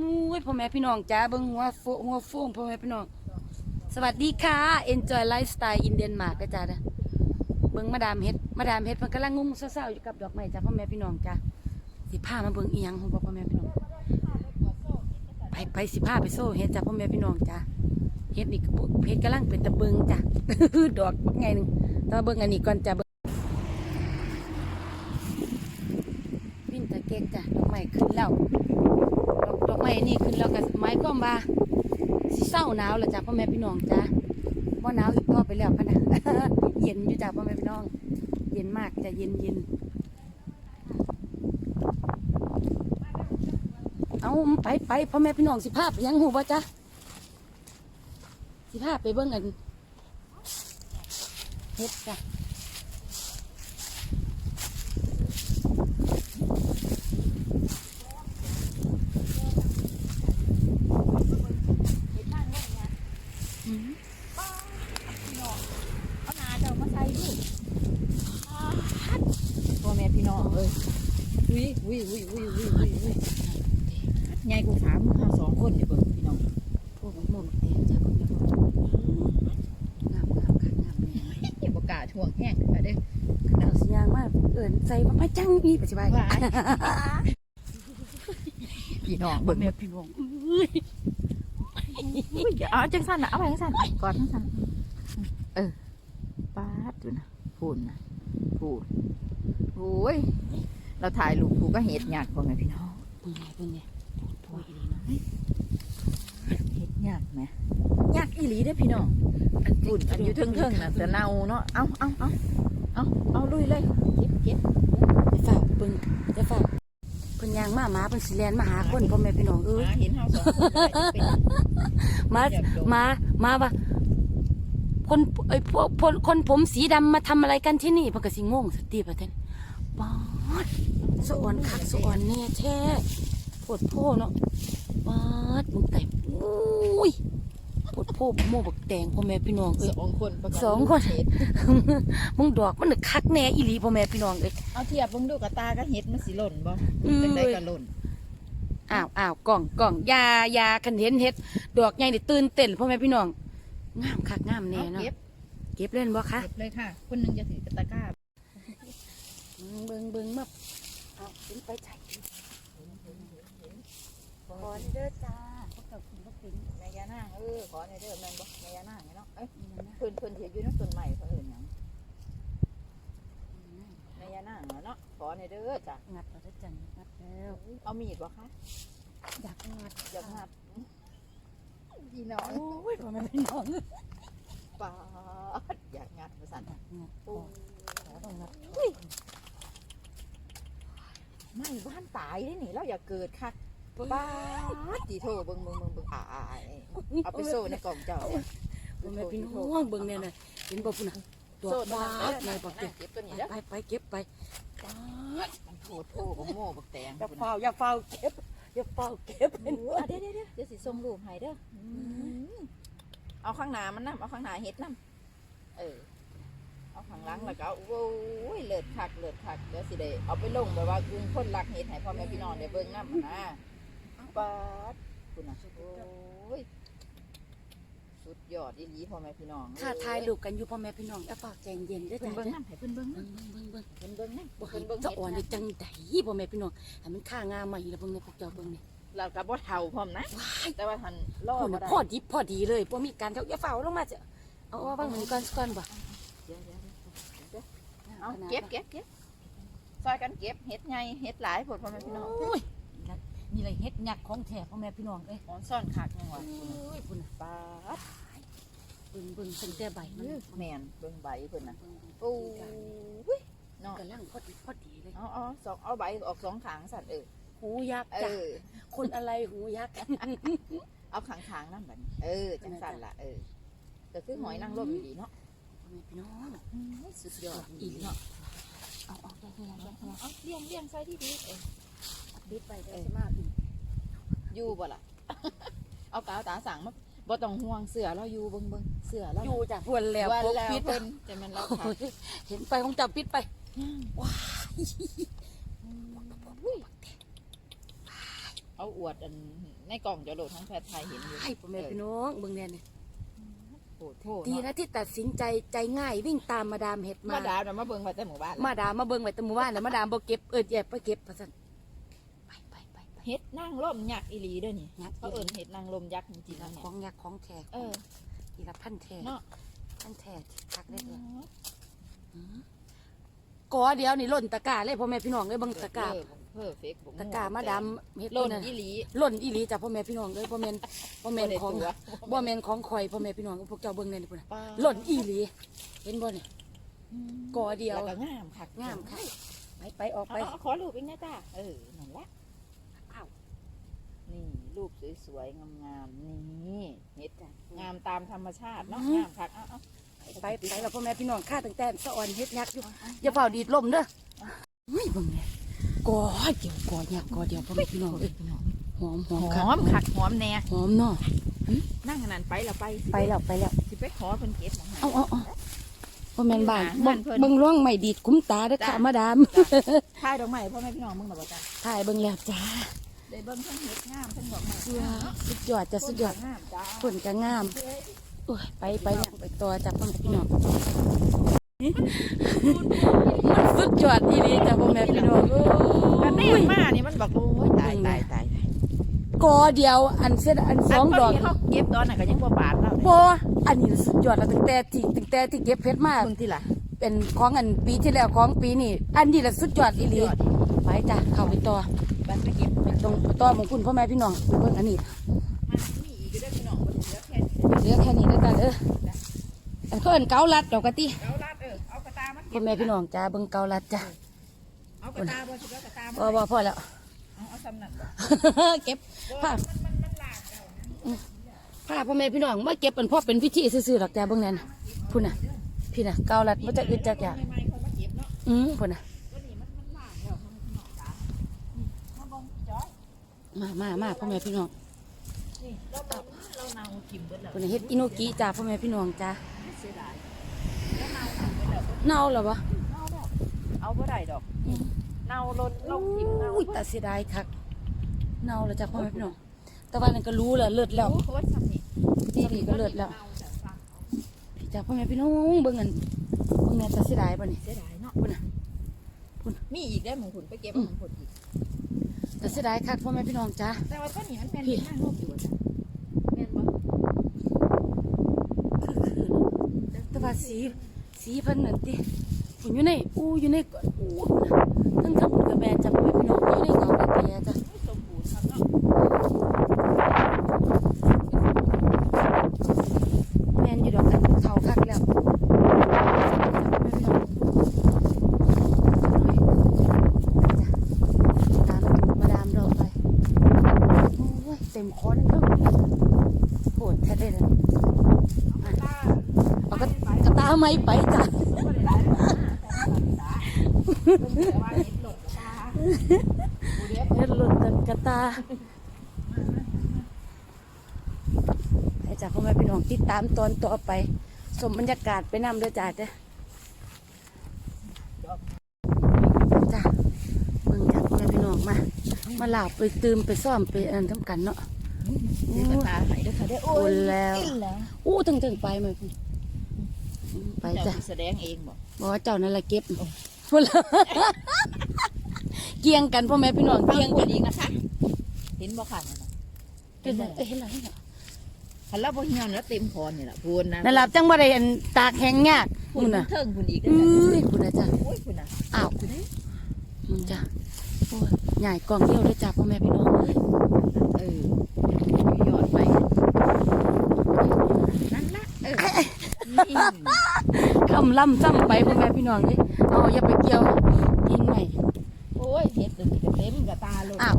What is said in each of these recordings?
มุ้ยพ่อแม่พี่น้องจ้าเบิ่งหัวโฟหัวฟ้งพ่อแม่พี่น้อง สวัสดีค่ะ Enjoy Lifestyle in Denmark นะจ้าเด้อเบิ่งมาดามเฮ็ดมาดามเฮ็ดมันกำลังงุ้งเศร้าๆอยู่กับดอกไม้จ้าพ่อแม่พี่น้องจ้าสิพามาเบิ่งเอีหยังของพ่อแม่พี่น้องไปไปสิพาไปโซ่เฮ็ดจ้าพ่อแม่พี่น้องจ้าเฮ็ดนี่ก็บ่เฮ็ดกำลังเป็นตะเบิงจ้าดอกบักไงนึงตาเบิ่งอันนี้ก่อนจ้าเบิ่งตะเก๊กจ้าดอกไม้ขึ้นแล้ว อกดอกไม้นี่ขึ้นแล้วก็หมายความาสิเศร้าหนาวแล้วจ้ะพ่อแม่พี่น้องจ้ะบ่หนาวอีกต่อไปแล้วพะนะเย็นอยู่จ้ะพ่อแม่พี่น้อง เย็นมากจ้ะเย็นเย็นเอาไปไปพ่อแม่พี่น้องสิภาพยังหูบ่จ้ะสิภาพไปเบิ่งอันเฮ็ดจ้ะ อืม เอาหนาเจ้ามาใส่ดิพ่อแม่พี่น้องเอ้ยวิวิวิวิวิวิวิใหญ่กูถามมึงหาสองคนเนี่ยเบิ่งพี่น้อง พวกหมกเต็มจ้ะพ่อแม่พี่น้องงามงามค่ะงามแน่ อย่าประกล้าศช่วงแห้งไปเด้อ ดาวสียางมาเอิน ใส่มาไปจังนี่ปัจจุบันว่าพี่น้องเบิ่งแม่พี่น้องอย่าเอาจังสั้นนะเอาไปจังสั้นกอดจังสั้นเออป้าดอยู่นะพูดนะพูดโอ้ยเราถ่ายรูปกูก็เห็ดหยาดพ่อแม่พี่น้องเป็นไงเป็นไงพูดดีนะเฮ็ดยากไหมยากอีหลีเด้อพี่น้องอันฝุ่นอันอยู่เทิงๆน่ะแต่เน่าเนาะเอาเอาเอา เอาเอาลุยเลยเก็บเก็บจะฝากเบิ่งจะฝากเพิ่นยางมาหมาเพิ่นสิแลนมาหาคนพ่อแม่พี่น้องเอ้ยหาเห็นเฮาสองคนได้เป็นมามามาว่าคนไอ้พวกคนคนผมสีดำมาทำอะไรกันที่นี่เพิ่นก็สิงงสติประเทศป๊าดสะอ่อนคักสะอ่อนแน่แท้ปวดโพเนาะป๊าดมึงแต่อุ้ยปว ดโพโมบักแตงพ่อแม่พี่น้องเอ้ยสองคนประกัสองคนเฮ็ดมึงดอกมันนึกคักแน่อีหลีพ่อแม่พี่น้องเอ้ยเอาเทียบเบิ่งดูกับตาก็เฮ็ดมันสิหล่นบ่อืมจังได๋ก็หล่นอ้าวอ้าวกล่องกล่องยายาคันเห็นเฮ็ดดอกใหญ่นี่ตื่นเต้นพ่อแม่พี่น้องงามคักงามแน่เอาเนาะเก็บเก็บเล่นบ่คะเก็บเลยค่ะ คนหนึงจะถือกระตะกร้าเบิ่งเบิ่งมาเอาขึ้นไปใส่ขอเด้อจ้ ออขอในเด้อแม่นบ่แม่ยานางเนาะเอ้ยเพิ่นเพิ่นสิอยู่ในต้นไม้เพิ่นเอิ้นหยังแม่ยานางเนาะขอในเด้อจ้ะงัดเราได้จังงัดแล้วเอามีดบ่คะอยากงัดอยากหัดพี่น้องโอ้ยพ่อแม่พี่น้องปาดอยากงัดมาสั่นงัดโอ้ขอต้องงัดไม่ว่านตายได้หนิเราอย่าเกิดค่ะ ป้าดตีโทเบิ่งเบิ่งเบิ่งเบิ่งอ่าอ่าอ่าเอาไปโซ่ในกล่องเจ้าพ่อแม่พี่น้องเบิ่งแน่น่ะเห็นบ่พุ่นน่ะดอกโซ่บาตัวดนั้นแม่บอกเก็เก็บบเก็บตัวนี้แล้วไปไปเก็บไปปาดมันโถโถบักโม่บักแตงอย่าเฝ้าอย่าเฝ้าเก็บอย่าเฝ้าเก็บเดี๋ยวเดี๋ยวเดี๋ยวเดี๋ยวสิส่งรูปให้เด้อเอาข้างหน้ามันนำเอาข้างหน้าเฮ็ดนำเออเอาข้างหลังแล้วก็เอาโอ้ยเลิศคักเลิศคักเดี๋ยวสิได้เอาไปลงแบบว่าอึ้งคนรักเฮ็ดให้พ่อแม่พี่น้องได้เบิ่งนำนะ ป้าดคุณน่ะโอ้ยสุดยอดอีหลีพ่อแม่พี่น้องถ้าทายลูกกันอยู่พ่อแม่พี่น้องอย่าเฝ้าใจเย็นเด้อเพิ่นจ้าเบิ่งเด้อนำให้เพิ่นเบิ่งเบิ่นำงเบิ่งเบิ่งเบิ่งเพิ่นเบิ่งนำบ่เพิ่ให้นเบิ่งจะเฮ็ดอ่อนได้นะจังไดพ่อแม่พี่น้องให้มันค่างามมาอีกแล้วเบิ่งในพวกเจ้าเบิ่งนี่เราก็บ่เฒ่าพร้อมนะ ว้ายแต่ว่าทันรอพ่อบ่น่ะได้พอดีพอดีเลยบ่มีการเขาอย่าเฝ้าลงมาจ้ะเอาเอาวางมันก่อนก่อนบ่เดี๋ยวเดี๋ยวเดี๋ยวเอาเก็บเก็บเก็บซอยกันเก็บเฮ็ดใหญ่เฮ็ดหลายผลพ่อแม่พี่น้อง โอ้ย นี่เลยเฮ็ดยักษ์ของแท้พ่อแม่พี่น้องเอ้ยหอนซ่อนคักจังหวะโอ้ยพุ่นน่ะปาดเบิ่งเบิ่งตั้งแต่ใบมันแม่นเบิ่งใบเพิ่นน่ะเบิ่งโอ้ยเนาะกำลังพอดีพอดีเลยเอาเอาสองเอาใบออกสองขางสั่นเออหูยักษ์เอจ้ะอคนอะไรหูยักษ์เอาขางขางๆนั่นบัดนี้เออจังสั่นล่ะเออก็คือหอยนางรมอยู่ดีเนาะพ่อแม่พี่น้องอืมสุดยอดอีอีหลีเนาะเอาออกได้แน่ได้แน่เอาเลี้ยงเลี้ยงใส่ที่ดีเออ ปิดไปเดี๋ยวจะมาอีกอยู่บ่ล่ะ เอากาวตาสั่งมาบ่ต้องห่วงเสือเราอยู่เบิ่งเบิ่งเสือเราอยู่จ้ะพวนแล้ววันพกแล้วปิดเพิ่นจะมันเราค่ะโอ้ยเห็นไปของจับปิดไปว้ายเอาเขาอวดอันในกล่องจะโหลดทั้งแพทย์ไทยเห็นอยู่ให้พ่อแม่พี่น้องเบิ่งแน่นี่โหดโทษดีเนาะนะที่ตัดสินใจใจง่ายวิ่งตามมาดามเฮ็ดมามาดาวน่ะมาเบิ่งมาแต่หมู่บ้านมาดามมาเบิ่งไว้แตะหมู่บ้านน่ะมาดามบ่เก็บเอิ้นแยบไปเก็บว่าซั่นไปไปไปไป เฮ็ดนั่งร่มยักษ์อีหลีเด้อนี่ยักษ์เขาเอิ้นเฮ็ดนั่งร่มยักษ์จริงๆนั่นขเนี่ยองยักษ์ของแท้เออทีละพันแท้เนาะพันแท้ที่คักได้เลยกอเดียวนี่ล่นตะกร้าเลยพ่อแม่พี่น้องเอ้ยเบิ่งตะกร้าเพิ่อเฟกบุตะกร้ามาดามเฮ็ดหล่นนั่นอีหลีล่นอีหลีจ้ะพ่อแม่พี่น้องเอ้ยบ่แม่นบ่แม่นได้ของตัว บ่แม่นของข่อยพ่อแม่พี่น้องพวกเจ้าเบิ่งแน่นี่พุ่นน่ะป้าล่นอีหลี เห็นบ่นี่อืมกอเดียว แล้วก็งามคักงามค่ะไปไปออกเอาไป เอาขอรูปอีกนะจ้าเออนั่นแหละอ้าว นี่รูปสวยๆ งามๆ นี่เฮ็ดงามตามธรรมชาติเนาะอืมงามคักเอาเอาไปไปแล้วพ่อแม่พี่น้องข้าตั้งแต่สะอ่อนเฮ็ดยักษ์อยู่อย่าเฝ้าดีดลมเด้อเฮ้ยเบิ่งแน่กอเดียวกอยักษ์กอเดียวพ่อแม่พี่น้องเอ้ยหอมหอมหอมคักหอมแน่หอมเนาะนั่งอันนั้นไปแล้วไปไปแล้วไปแล้วสิไปขอเพิ่นเก็บของให้เอาเอาเอาพ่อแม่นบ้านหาเบิ่งเงินเพิ่นเบิ่งร่องไม่ดีดคุ้มตาเด้อค่ะจ้ะมาดามถ่ายดอกไม้พ่อแม่พี่น้องมึงน่ะบ่จ้าถ่ายเบิ่งแล้วจ้า ได้เบิ่งทั้งเฮ็ดงามทั้งดอกไม้เสื้อสุดยอดจ้ะสุดยอดงามจ้าฝนก็งามโอ้ยไปไปยังไปต่อจ้ะพ่อแม่พี่น้องมันสุดยอดอีหลีจ้ะพ่อแม่พี่น้องโอ้กันแน่ยมานี่มันบอกโอ้ยตายตายตายกอเดียวอันเส้นอันสองดอกนเขาเก็บตอนน่ะก็ยังบ่บานแล้วบอันนี้สุดยอดแล้วตั้งแต่ที่ตั้งแต่ที่เก็บเพชรมาเบิ่งที่ล่ะเป็นของอันปีที่แล้วของปีนี้อันนี้แหละสุดยอดอีหลียอดไปจ้ะเข้าไปต่อ ตรงต่อของคุณพ่อแม่พี่น้องเบิ่งอันนี้มันมีอีกเด้อพี่น้องบ่เหลือแค่นี้เหลือแค่นี้แล้วจ้ะเออันเขาเอิ้นเกาลัดดอกกะติเอาลาดเออเอากระตามาพ่อแม่พี่น้องจ้าเบิ่งเกาลัดจ้ะเอากระตาบ่สิเอากระตาบ่บ่พอแล้วเอาสำนันบ่เก็บผ้าผ้าพ่อแม่พี่น้องมาเก็บเป็นพ่อเป็นพิธีซื่อๆดอกจ้าเบิ่งนั่นพุ่นน่ะพี่น่ะเกาลัดบ่จะอึดจักอย่างใหม่ๆคนมากอือพุ่นน่ะ ตัวนี้มันมันลากแล้วมันพี่น้องจ้าอืมมาเบิ่งจ้อย มามามาพ่อแม่พี่น้องนี่เราเบิ่งเราเนากินเบิดแล้วพุ่นน่ะเฮ็ดอิโนกิจ้าพ่อแม่พี่น้องจ้าเสียดายแล้วเนาเอาเบิดแล้วเน่าแล้วบ่เอาแล้วเอาบ่ได้ดอกเนาลนลงทิ่มเนาอุ้ยแต่เสียดายคักเน่าแล้วจ้ะพ่อแม่พี่น้องแต่ว่านั่นก็รู้แล้วเลิศแล้วโอ้โหทำนี่นี่นี่ก็เลิศแล้วเอาแต่ฟังเอาพี่จ้ะพ่อแม่พี่น้องเบิ่งกันเบิ่งแน่แต่เสียดายบ่นี่เสียดายเนาะพุ่นน่ะมีอีกได้อหมองผุนไปเก็บอืมหมองผุนอีก แต่เสียดายคักพ่อแม่พี่น้องจ้าแต่ว่าต้นนี้มันเป็นพี่ข้างโลกอยู่อะจ้ะแม่นบ่คือคือเนาะแต่ว่าสีสีเพิ่นนั่นติผมอยู่ในอู้อยู่ในอู้นั่นทั้งทั้งพุ่นกับแม่จ้ะพ่อแม่พี่น้องอยู่ในเงากับแม่จ้ะสมบูรณ์ครับเนาะ แม่นอยู่ดอกกันเขาคักแล้วจ้ะพ่อแม่พี่น้องจ้ะตามตูดมาดามเราไปโอ้ยเต็มคอนเนาะโหดแท้เด้อ ตา เอากระกระตา ไม่ไปจ้ะบ่ได้หลายนะแต่ว่าเห็นหลดตาผู้เดียวเฮ็ดหล่นกันกระตาให้จ้ะพ่อแม่พี่น้องติดตามตอนต่อไป สมบรรยากาศไปนำเด้อจ้าเด้อจ้ะเบิ่งจ้ะพ่อแม่พี่น้องมา มาหลาบไปตื่มไปซ่อมไปอันทำกันเนาะเดี๋ยวตาไหนเด้อค่ะเด้อโอ้โอนยแล้วกินแล้ว อู้ถึงถึงไปไหมพี่ ไปเจ้าจ้ะสิแสดงเองบ่บอกว่าเจ้านั่นแหละเก็บพุ่นละเกี่ยงกันพ่อแม่พี่น้องเกี่ยงพูกัดนอีกนะคะเห็นบ่ค่ะนั่นน่ะเห็นไหมเอ้ยเห็นแล้วเห็นแล้วคันเราบ่เหี่ยวแล้วเต็มพรนี่ล่ะพูนนะนั่นล่ะจังบ่ได้อันตากแห้งยากพูนพุ่นน่ะเทิงพูนอีกเด้อือจ้ะ้ยพุ่นน่ะจ้ะโอ้ยพูนน่ะอ้าวมึงจ้ะโอ้ยใหญ่กล่องเดียวเลยจ้ะพ่อแม่พี่น้องเอ้ยเออยอดไปนั่นละเออ นี่คำล่ำซ้ำไปพ่อแม่พี่น้องเอ้ยเอาอย่าไปเกี่ยวยิงใหม่โอ้ยเห็ดตัวนี้ก็เต็มกับตาเลยอ้าว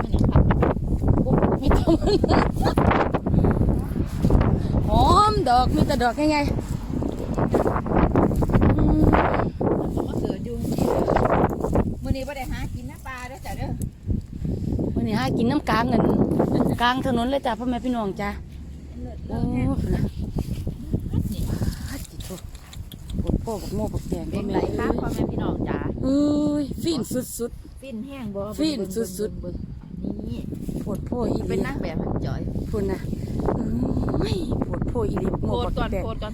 มันยังครับโอ้ยมีแต่มันหอมดอกมีแต่ดอกง่ายๆอืมมันก็มาเกิดอยู่ที่มื้อนี้บ่ได้หากินน้ำปลาเด้อจ้ะเด้อวันนี้หากินน้ำกลางเงินกลางถนนเลยจ้ะพ่อแม่พี่น้องจ้ะเลิศโอ้ เลิศแฮะ พุ่นน่ะ นี่ ฮัดจิโตปวด โป้กับโม่ปักแดงเป็นไรครับพ่อแม่พี่น้องจ๋าเอ้ยฟินสุด ฟินแห้งบ่ฟินเบิ่งสุดๆเบิ่งเบิ่งนี่ๆปวดโพอีหเป็ลีนนางแบบมันจอยพุ่นนะเอ้ยปวดโพอีหลีโพโมดบักก่อนแตกโพดก่อน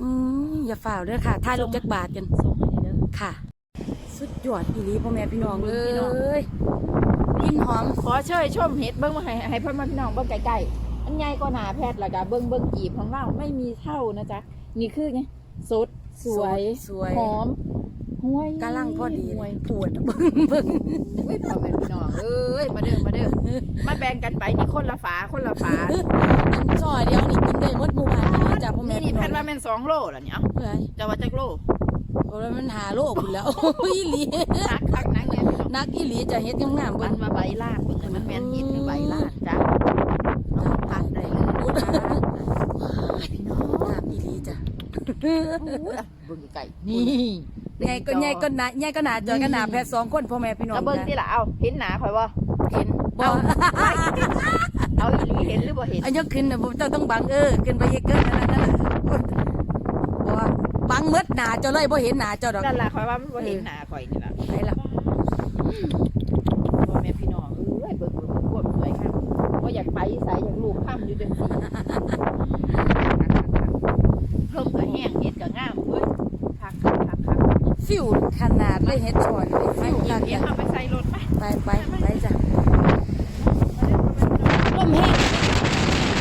อืมอย่าฝ่าวเด้อค่ะถ่ายรูปจักบาทกันส่งให้เด้อ ค่ะ สุดยอดอีหลีพ่อแม่พี่น้องเลพี่น้อง ยกินหอม ขอเชยชมเห็ดเบิ้งมาให้ให้พ่อแม่พี่น้องเบิ้งใกล้ๆอันใหญ่ก็หนาแพทย์และกะเบิ้งเบิ้งกีบของเราไม่มีเท่านะจ๊ะนี่คือไงสด สวยสวย หอมห้วยกำลังพอดีห่วยปวดเบิ่งเบิ่งอุ้ยพ่อแม่พี่น้องเอ้ยมาเด้อมาเด้อมาแบ่งกันไปนี่คนละฝาคนละฝาอันซอยเดียวนี่กินได้หมดหมู่บ้านนี่จ้ะพ่อแม่นี่นี่พี่น้แพองทย์ว่าแม่นสองโลแล้วเนี่ยเอาเอ้ยจะว่าจักโลโอ้ยมันหาโลพุ่นแล้วโอ้ยอีหลีนักคักนักเนี่ยพี่น้องนักอีหลีจะเฮ็ดงามๆมัเบิ่นงมาใบลาดเบิ่งให้มันแม่นเห็ดหรือใบลาดจ้ะเอามาพัดได้เลยนะคะพี่น้อง เบิ่งไก่นี่ใหญ่ก็ใหญ่ก็หนาใหญ่ก็หนาจอยก็หนาแพทย์สองคนพ่อแม่พี่น้องแล้วเบิ่งที่ละเอาเห็นหนาข่อยบ่เห็นบ่เอาอีหลีเห็นหรือบ่เห็นอันยกขึ้นนะผมเจ้าต้องบังเออขึ้นไปเยอะเกินนั่นนั่นะบ่บังหมดหนาเจ้าเลยบ่เห็นหนาเจ้าดอกนั่นล่ะข่อยว่ามันบ่เห็นหนาข่อยนี่ล่ะไปล่ะพ่อแม่พี่น้องเอ้ยเบิ่งเบิ่งควบสวยครับบ่อยากไปใส่อยากลูกค่ำอยู่จังซี่ ห้งเห็ดก็งามเว้ยคักคักคักคักฟิวขนาดเลยเฮ็ดชอนเลยไปฟิวกิคันกเดี๋ยวจ้ะเอาไปใส่รถไปไปไปไปจ้ะ มาเด้อพ่อแม่พี่น้องลมแห้ง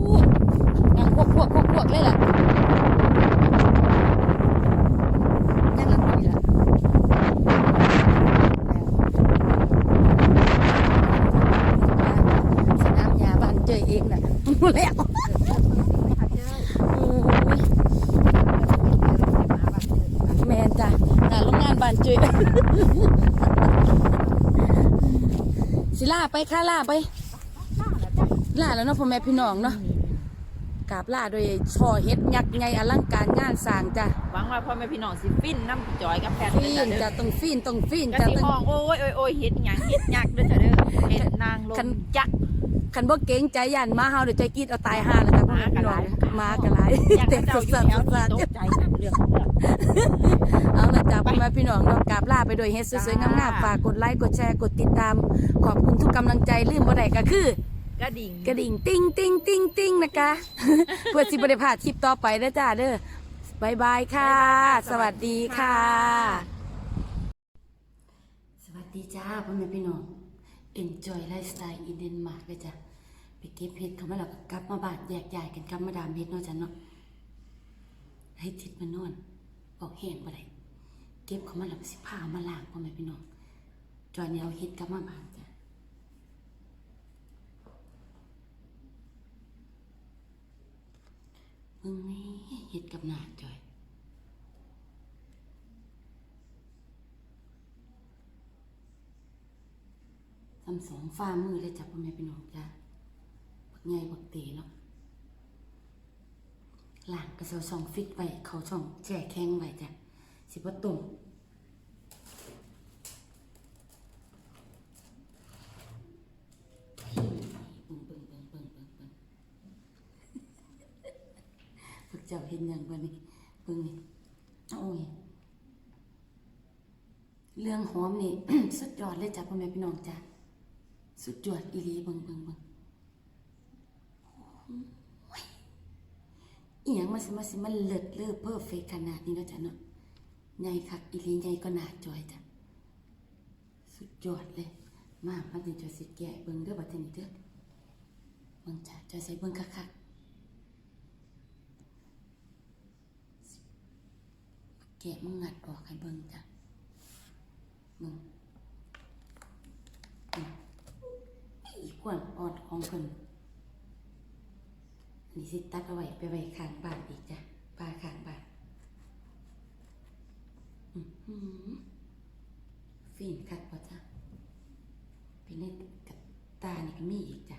อู้ยังพวกพวกพวกพวกเลยล่ะยังละนี่ล่ะสนามหญ้าบ้านเจยเองน่ะแล้ว โอ้ยแมนจ้ะหาโรงงานบานจุย สิ ล่าไปค่าล่าไปล่าแล้วเนาะพ่อแม่พี่น้องเนาะกราบล่าโดยช่อเฮ็ดยักษ์ใหญ่อลังการงานสร้างจ้ะหวังว่าพ่อแม่พี่น้องสิฟินน้ำจอยกับแพทย์ฟีเด้อนเด้จ้ะอต้องฟีนต้องฟีนกะจ้ะสิต้องห้องโอ้ยโอ้ยโอ้ยเฮ็ดหยังเฮ็ดยักษ์เด้อจ้ะเด้อเฮ็ดนางลคันมยักษ์คันบ่เก่งใจยันมาเฮาเดี๋ยวใจกรีดเอาตายห่าแล้วจ้ะพ่อแม่พี่น้องมากระไรอยากเต็ให้มเจ้าสุอดยู่สันแถวสุดที่สันตกใจนะเรื่องะจ้าพ่อแม่พี่น้องเนาะกราบลาไปโดยเฮ็ดสวยๆงามๆฝากกดไลค์กดแชร์กดติดตาม ขอบคุณทุกกำลังใจลืมบ่ได้ก็คือ กระดิ่ง กระดิ่งติ้งติ้งติ้งติ้งนะคะ เพื่อสิบริพลาดคลิปต่อไปนะจ้าเด้อบายบายค่ะ สวัสดีค่ะ สวัสดีจ้าพ่อแม่พี่น้อง Enjoy Lifestyle in Denmark เลยจ้ะไปเก็บเห็ดเขามาแล้วก็กลับมาบ้านแยกย้ายกันกลับมาดามเห็ดเนาะจ้ะเนาะให้ทิศมานอนบอกแห้งบ่ได้ เก็บเขามาแล้วสิพามาล้างพ่อแม่พี่น้องจอยเนี่ยเอาเห็ดกลับมาบ้านจ้ะมึงนี่เห็ดกับหนาจอยทำสองฝ่ามือเลยจับพ่อแม่พี่น้องจ้ะบักใหญ่บักเตเนาะหลางกระเซาช่องฟิตไว้เขาช่องแช่แข็งไว้จ้ะ สิบตุ่มเบิ่งเบิ่งเบิ่งเบิ่งเบิ่งเบิ่งพวกเจ้าเห็นอย่างบ่นี่เบิ่งนี่โอ้ยเรื่องหอมนี่ สุดยอดเลยจ้ะพ่อแม่พี่น้องจ้ะสุดยอดอีหลีเบิ่งเบิ่งเบิ่งอีหยังมาสิมาสิมันเลิศเลอเพอร์เฟกขนาดนี้นะจ้ะเนาะ ใหญ่คักอีหลีใหญ่ก็หนาจอยจ้ะสุดยอดเลย มามาถึงจอยสิแกะเบิ่งเด้อบัดนี้เด้อเบิ่งจ้ะจอยใส่เบิ่งคักๆแกะมึงงัดออกให้เบิ่งจ้ะมึงอีกขวนออนของเพิ่นนนี้สิตัดเอาไว้ไปไว้ข้างบ้านอีกจ้ะป้าข้างบ้าน ฟินคักบ่จ้ะเป็นในกับตานี่ก็มีอีกจ้ะ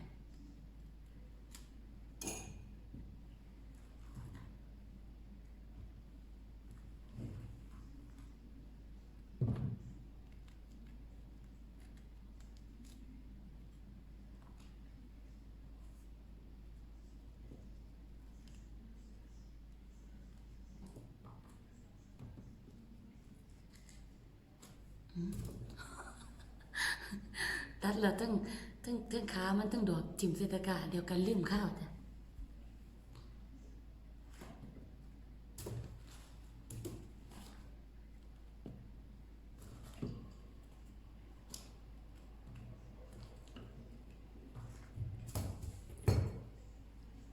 ตัดแล้วทั้งทั้งทั้งขามันทั้งดอกจิ้มเศรษฐกาเดียวกันลืมข้าวจ้ะ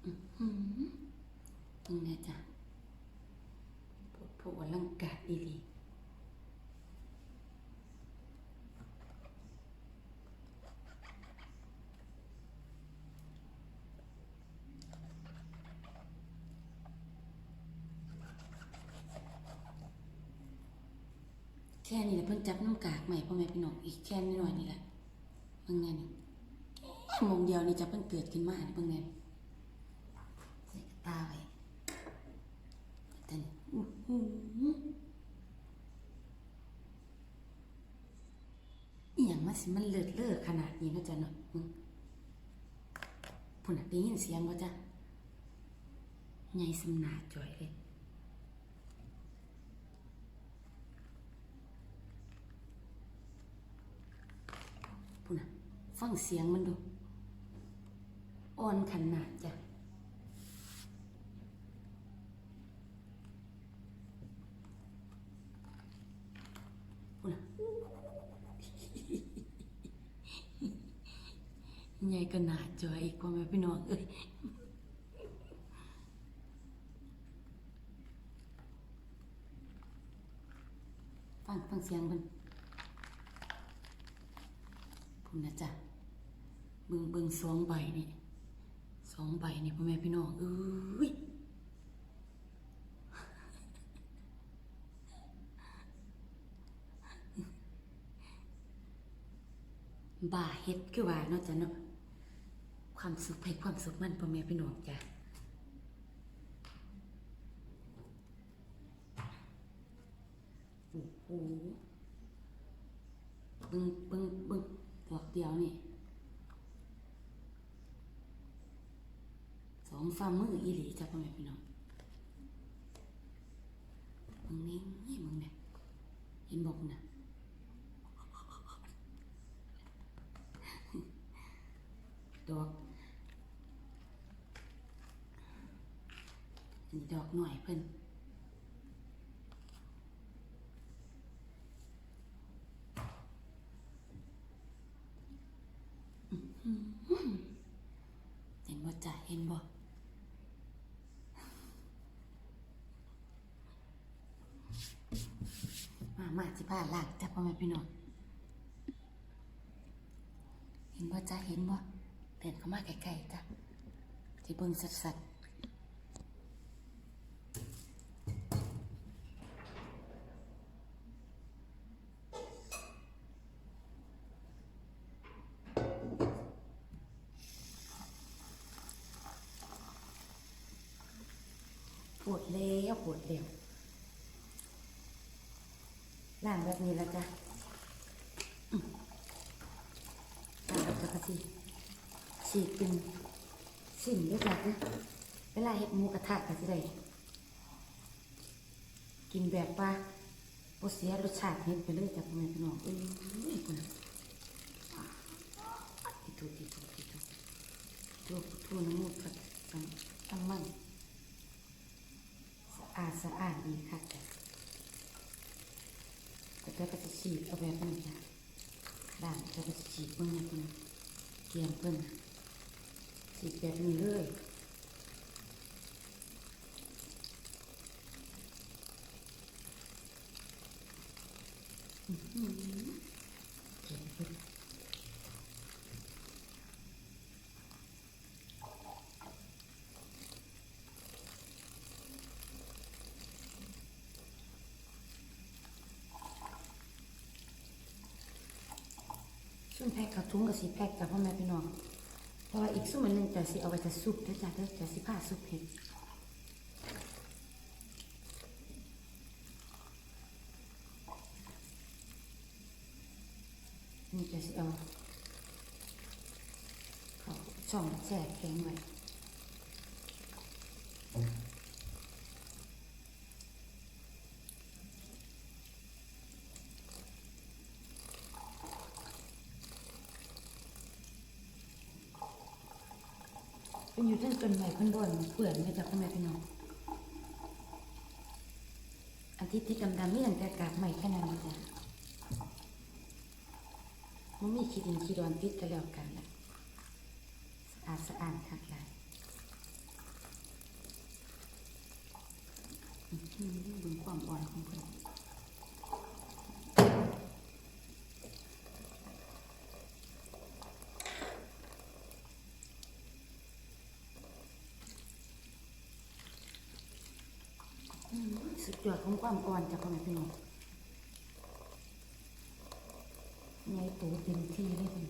อื้อหือนี่ไงจ้ะพวกพวกลังกาดอีหลี แค่นี้แหละเพิ่นจับน้ำกากใหม่พ่อแม่พี่น้องอีกแค่นิดหน่อยนี่แหละเพิ่งไงนี่แค่โมงเดียวนี่จะเพิ่งเกิดขึ้นมาเพิ่งไงใส่กระตาไว้แต่นี่อื้อหืออีหยังมาสิมันเลิศเลิศขนาดนี้เนาะจ๊ะเนาะอืมพุ่นน่ะได้ยินเสียงบ่จ๊ะใหญ่สำนาจ่อยเลย พูนะ ฟังเสียงมันดู อ่อนขนาดจ้ะพูนะใหญ่ก็นาดจอยอีกพ่อแม่พี่น้องเอ้ยฟังฟังเสียงมันพุ่นนะจ๊ะ เบิ่งเบิ่งสองใบนี่สองใบนี่พ่อแม่พี่น้องเอ้ยบ่าเฮ็ดคือว่าเนาะจ๊ะเนาะความสุขให้ความสุขมันพ่อแม่พี่น้องจ้ะโอ้โหเบึงเบึงบึงดอกเดียวนี่สอง ฝ่ามืออีหลีจ้ะพ่อแม่พี่น้องมึงนี่นี่มึงเนี่ยเห็นบอกนะดอกอันนี้ดอกหน่อยเพิ่น เห็นบ่จ้ะเห็นบ่ มามาสิพาลากจ้ะพ่อแม่พี่น้องเห็นบ่จ้ะเห็นบ่เดินเข้ามาใกล้ๆจ้ะที่เบิ่งสัดๆปวดแล้วปวดแล้วล่างแบบนี้แล้วจ้ะอืมล่างแบบจะกระสี ฉีกเป็นสิ่งด้วยจ้ะเวลาเฮ็ดหมูกระทะก็สิได้กินแบบว่าบ่เสียรสชาติเฮ็ดไปเลยจ้ะพ่อแม่พี่น้องเอ้ยคุณที่ถูกที่ถูกที่ถูกตัวทั่วน้ำมูกกับตั้งตั้งมั่นสะอาดสะอาดดีค่ะจ้ะก็จะก็จะฉีกเอาแบบนี้จ้ะด่างจะก็จะฉีกเบิ่งเนี่ยคุณเตรียมเพิ่นน่ะฉีกแบบนี้เลยซุ่มแพ็กกับถุงกับสีแพ็กกับพ่อแม่พี่น้อง ราะว่าอีกซุ่มอันหนึ่งจะสิเอาไว้จะซุปนะจ๊ะจะสิผ้าซุปเห็ดนี่จะสิเอาเขาช่องแจกแข็งไว้ อยู่ทั้งต้นใหม่คนบนเปื่อนมาจากพ่อแม่พี่น้องอันที่ที่ดำๆนี่ยังแต่กากใหม่แค่นั้นเลยจ้ะมันมีขีดินขีดอนติดกันแล้วกันนะสะอาดสะอาดคักหลายอื้อหือดูความอ่อนของเพิ่น อืมสุด ยอดของความอ่อนจากพ่อแม่พี่น้องไงตูเต็มที่เลยคุณ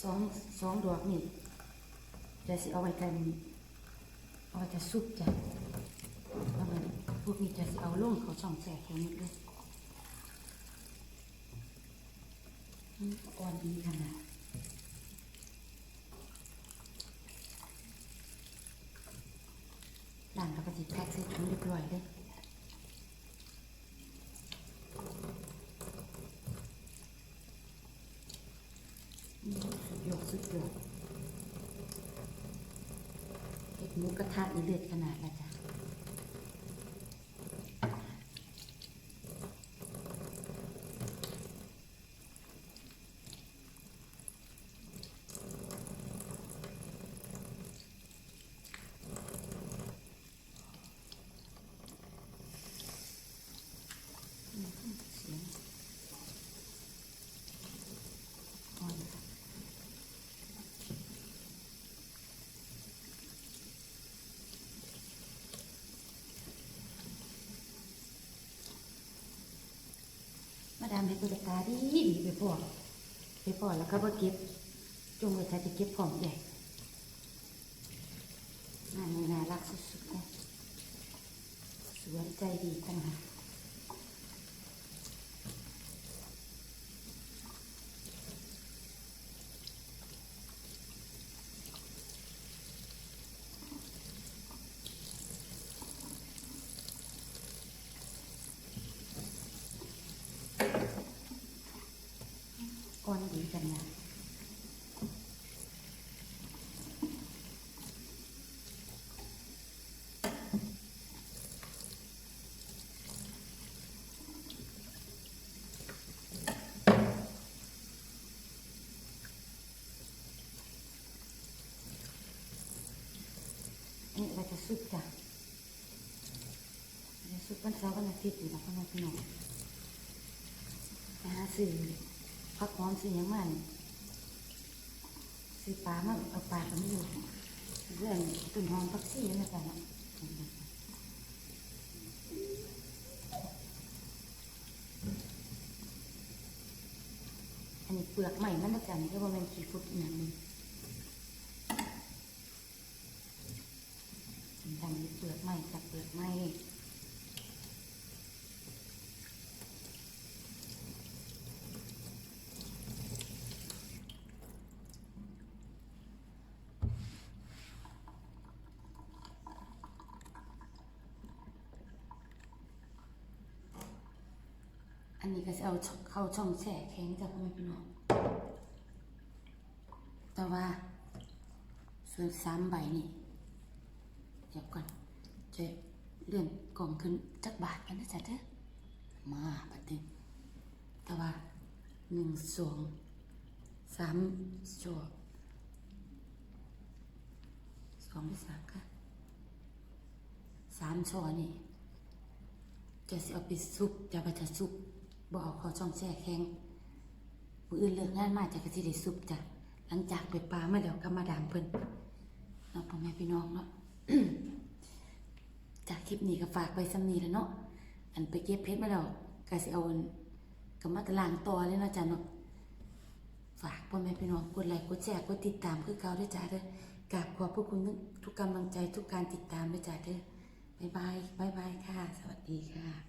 สองสองดอกนี่จะสิเอาไว้กันเอาไว้จะซุปจ้ะแล้วมันพวกนี้จะสิเอาลงเขาช่องแสกแข็งนิดเลยอ่อนดีขนาด ด่านเราก็จิแพ็คใส่ถุงเรียบร้อยเลยสุดยอดสุดยอดเห็ดหมูกระทะนี่เลือดขนาดไหนจ้ะเสียงอ่อนค่ะ มาดามเห็ดตัวตาดีดีไปพอไปพอแล้วก็มาเก็บจงไว้ใช้จะเก็บของใหญ่งานนี้น่ารักสุดๆเลยสวยใจดีตั้งหาก ก้อนดีกันนะอันนี้เราจะซุปจ้ะเราจะซุป วันเสาร์วันอาทิตย์อยู่แล้วพ่อแม่พี่น้องไปหาซื้อพักหอมสียังมันสีปลามาเอาปลากันอยู่เรื่องตุ่นหอมพักซี่นะจ๊ะนะอันนี้เปลือกใหม่มันนะจ๊ะนี่ก็ว่ามันขี้ฟุดอหย่างนี้ทางนี้เปลือกใหม่กับเปลือกใหม่ นนี้ก็จะเอาเข้าช่องแช่แข็งจากพ่อแม่พี่น้องแต่ว่าส่วนสามใบนี่เดี๋ยวก่อนจะเลื่อนกล่องขึ้นจักบาทกันนะจ๊ะเด้อมาบัดนี้แต่ว่าหนึ่งสองสามจอสองหรือสามค่ะสามช่อนี่จะเอาไปซุปจะไปจะซุป บอาเขอช่องแช่แข็งผู้อื่นเลิกงานมาจะก็สิได้ซุปจ้ะหลังจากไปปลามาแล้วก็มาดามเพิ่นเนาะพ่อแม่พี่น้องเนาะจากคลิปนี้ก็ฝากไปสำนีแล้วเนาะอันไปเก็บเพชรมาแล้วก็สิเอาันก็มาตะลางต่อเลยนะจ้ะเนาะฝากพ่อแม่พี่น้องกดไลค์กดแชร์กดติดตามคือเก่าด้วยจ้าเด้อกราบขอบพระคุณทุกกำลังใจทุกการติดตามด้วยจ้าเด้อบ๊ายบายบ๊ายบายค่ะ สวัสดีค่ะ